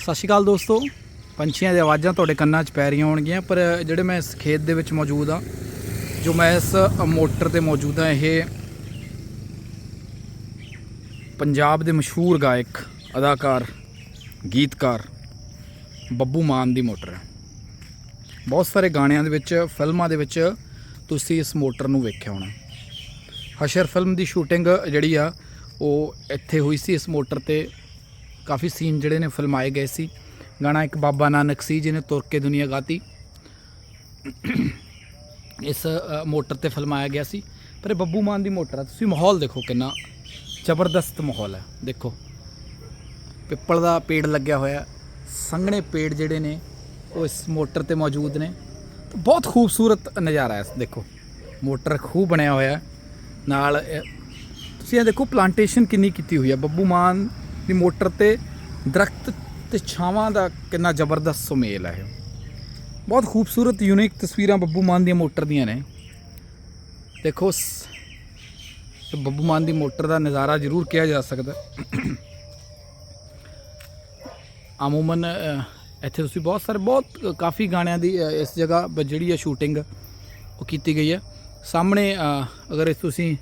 ਸਤਿ ਸ਼੍ਰੀ ਅਕਾਲ ਦੋਸਤੋ। ਪੰਛੀਆਂ ਦੀ ਆਵਾਜ਼ਾਂ ਤੁਹਾਡੇ ਕੰਨਾਂ 'ਚ ਪੈ ਰਹੀਆਂ ਹੋਣਗੀਆਂ, ਪਰ ਜਿਹੜੇ ਮੈਂ ਇਸ ਖੇਤ ਦੇ ਵਿੱਚ ਮੌਜੂਦ ਆ ਜੋ ਮੈਂ ਇਸ ਮੋਟਰ ਤੇ ਮੌਜੂਦ ਆ ਇਹ ਪੰਜਾਬ ਦੇ ਮਸ਼ਹੂਰ ਗਾਇਕ, ਅਦਾਕਾਰ, ਗੀਤਕਾਰ ਬੱਬੂ ਮਾਨ ਦੀ ਮੋਟਰ ਹੈ। ਬਹੁਤ ਸਾਰੇ ਗਾਣਿਆਂ ਦੇ ਵਿੱਚ, ਫਿਲਮਾਂ ਦੇ ਵਿੱਚ ਤੁਸੀਂ ਇਸ ਮੋਟਰ ਨੂੰ ਵੇਖਿਆ ਹੋਣਾ। ਹਸ਼ਰ ਫਿਲਮ ਦੀ ਸ਼ੂਟਿੰਗ ਜਿਹੜੀ ਆ, ਉਹ ਇੱਥੇ ਹੋਈ ਸੀ ਇਸ ਮੋਟਰ ਤੇ। ਕਾਫੀ ਸੀਨ ਜਿਹੜੇ ਨੇ ਫਿਲਮਾਏ ਗਏ ਸੀ। ਗਾਣਾ ਇੱਕ ਬਾਬਾ ਨਾਨਕ ਸੀ ਜਿਹਨੇ ਤੁਰ ਕੇ ਦੁਨੀਆ ਗਾਤੀ। ਇਸ ਮੋਟਰ ਤੇ ਫਿਲਮਾਇਆ ਗਿਆ ਸੀ। ਪਰ ਇਹ ਬੱਬੂ ਮਾਨ ਦੀ ਮੋਟਰ ਆ। ਤੁਸੀਂ ਮਾਹੌਲ ਦੇਖੋ ਕਿੰਨਾ ਜ਼ਬਰਦਸਤ ਮਾਹੌਲ ਹੈ। ਦੇਖੋ। ਪਿੱਪਲ ਦਾ ਪੇੜ ਲੱਗਿਆ ਹੋਇਆ ਸੰਘਣੇ ਪੇੜ ਜਿਹੜੇ ਨੇ, ਉਹ ਇਸ ਮੋਟਰ ਤੇ ਮੌਜੂਦ ਨੇ। ਬਹੁਤ ਖੂਬਸੂਰਤ ਨਜ਼ਾਰਾ ਹੈ ਦੇਖੋ। ਮੋਟਰ ਖੂਬ ਬਣਿਆ ਹੋਇਆ ਨਾਲ ਤੁਸੀਂ ਇਹ ਦੇਖੋ ਪਲਾਂਟੇਸ਼ਨ ਕਿੰਨੀ ਕੀਤੀ ਹੋਈ ਹੈ। ਬੱਬੂ ਮਾਨ ਦੀ ਮੋਟਰ ਤੇ ਦਰਖਤ ਤੇ ਛਾਵਾਂ ਦਾ ਕਿੰਨਾ ਜ਼ਬਰਦਸਤ ਸੁਮੇਲ ਹੈ। ਬਹੁਤ ਖੂਬਸੂਰਤ ਯੂਨੀਕ ਤਸਵੀਰਾਂ ਬੱਬੂ ਮਾਨ ਦੀਆਂ ਮੋਟਰ ਦੀਆਂ ਨੇ। ਦੇਖੋ, ਸ- ਬੱਬੂ ਮਾਨ ਦੀ ਮੋਟਰ ਦਾ ਨਜ਼ਾਰਾ ਜ਼ਰੂਰ ਕਿਹਾ ਜਾ ਸਕਦਾ। ਹੈ। ਅਮੂਮਨ ਇੱਥੇ ਤੁਸੀਂ ਬਹੁਤ ਸਾਰੇ, ਬਹੁਤ ਕਾਫੀ ਗਾਣਿਆਂ ਦੀ ਇਸ ਜਗ੍ਹਾ ਜਿਹੜੀ ਹੈ ਸ਼ੂਟਿੰਗ ਉਹ ਕੀਤੀ ਗਈ ਹੈ। ਸਾਹਮਣੇ ਅਗਰ ਤੁਸੀਂ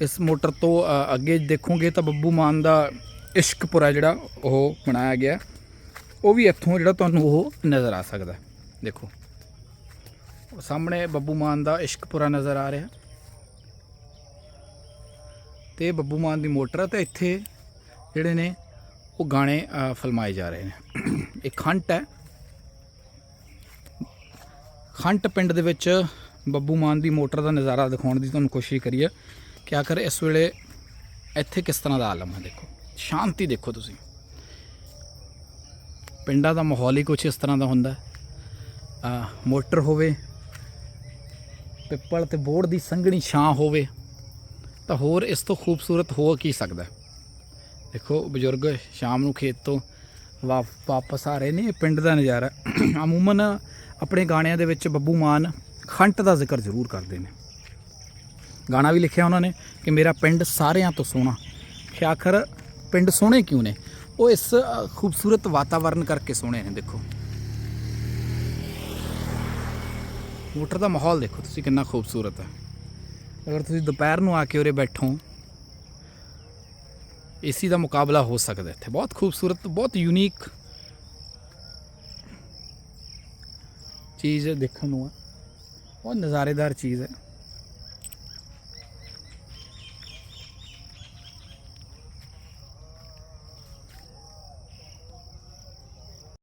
ਇਸ ਮੋਟਰ ਤੋਂ ਅੱਗੇ ਦੇਖੋਗੇ ਤਾਂ ਬੱਬੂ ਮਾਨ ਦਾ ਇਸ਼ਕਪੁਰਾ ਜਿਹੜਾ ਉਹ ਬਣਾਇਆ ਗਿਆ। ਉਹ ਵੀ ਇੱਥੋਂ ਜਿਹੜਾ ਤੁਹਾਨੂੰ ਉਹ ਨਜ਼ਰ ਆ ਸਕਦਾ ਦੇਖੋ। ਉਹ ਸਾਹਮਣੇ ਬੱਬੂ ਮਾਨ ਦਾ ਇਸ਼ਕਪੁਰਾ ਨਜ਼ਰ ਆ ਰਿਹਾ। ਤੇ ਬੱਬੂ ਮਾਨ ਦੀ ਮੋਟਰ ਹੈ ਤੇ ਇੱਥੇ ਜਿਹੜੇ ਨੇ ਉਹ ਗਾਣੇ ਅ, ਫਿਲਮਾਏ ਜਾ ਰਹੇ ਨੇ। ਇਹ ਖੰਟ ਹੈ। ਖੰਟ ਪਿੰਡ ਦੇ ਵਿੱਚ ਬੱਬੂ ਮਾਨ ਦੀ ਮੋਟਰ ਦਾ ਨਜ਼ਾਰਾ ਦਿਖਾਉਣ ਦੀ ਤੁਹਾਨੂੰ ਕੋਸ਼ਿਸ਼ ਕਰੀਏ। ਕਿ ਆਖਰ ਇਸ ਵੇਲੇ ਇੱਥੇ ਕਿਸ ਤਰ੍ਹਾਂ ਦਾ ਆਲਮ ਹੈ ਦੇਖੋ। ਸ਼ਾਂਤੀ ਦੇਖੋ ਤੁਸੀਂ। ਪਿੰਡਾਂ ਦਾ ਮਾਹੌਲ ਹੀ ਕੁਝ ਇਸ ਤਰ੍ਹਾਂ ਦਾ ਹੁੰਦਾ ਹੈ। ਮੋਟਰ ਹੋਵੇ, ਪਿੱਪਲ ਤੇ ਬੋੜ ਦੀ ਸੰਘਣੀ ਛਾਂ ਹੋਵੇ, ਤਾਂ ਹੋਰ ਇਸ ਤੋਂ ਖੂਬਸੂਰਤ ਹੋ ਕੀ ਸਕਦਾ ਦੇਖੋ ਬਜ਼ੁਰਗ, ਸ਼ਾਮ ਨੂੰ ਖੇਤ ਤੋਂ ਵਾ- ਵਾਪਸ ਆ ਰਹੇ ਨੇ, ਇਹ ਪਿੰਡ ਦਾ ਨਜ਼ਾਰਾ ਹੈ। ਅਮੂਮਨ ਆਪਣੇ ਗਾਣਿਆਂ ਦੇ ਵਿੱਚ ਬੱਬੂ ਮਾਨ ਖੰਟ ਦਾ ਜ਼ਿਕਰ ਜ਼ਰੂਰ ਕਰਦੇ ਨੇ। ਗਾਣਾ ਵੀ ਲਿਖਿਆ ਉਹਨਾਂ ਨੇ ਕਿ ਮੇਰਾ ਪਿੰਡ ਸਾਰਿਆਂ ਤੋਂ ਸੋਹਣਾ ਕਿ ਆਖਰ ਪਿੰਡ ਸੋਹਣੇ ਕਿਉਂ ਨੇ? ਉਹ ਇਸ ਖੂਬਸੂਰਤ ਵਾਤਾਵਰਨ ਕਰਕੇ ਸੋਹਣੇ ਨੇ, ਦੇਖੋ। ਮੋਟਰ ਦਾ ਮਾਹੌਲ ਦੇਖੋ ਤੁਸੀਂ ਕਿੰਨਾ ਖੂਬਸੂਰਤ ਹੈ। ਅਗਰ ਤੁਸੀਂ ਦੁਪਹਿਰ ਨੂੰ ਆ ਕੇ ਉਰੇ ਬੈਠੋ, ਏਸੀ ਦਾ ਮੁਕਾਬਲਾ ਹੋ ਸਕਦਾ ਇੱਥੇ। ਬਹੁਤ ਖੂਬਸੂਰਤ, ਬਹੁਤ ਯੂਨੀਕ ਚੀਜ਼ ਦੇਖਣ ਨੂੰ ਆ ਬਹੁਤ ਨਜ਼ਾਰੇਦਾਰ ਚੀਜ਼ ਹੈ।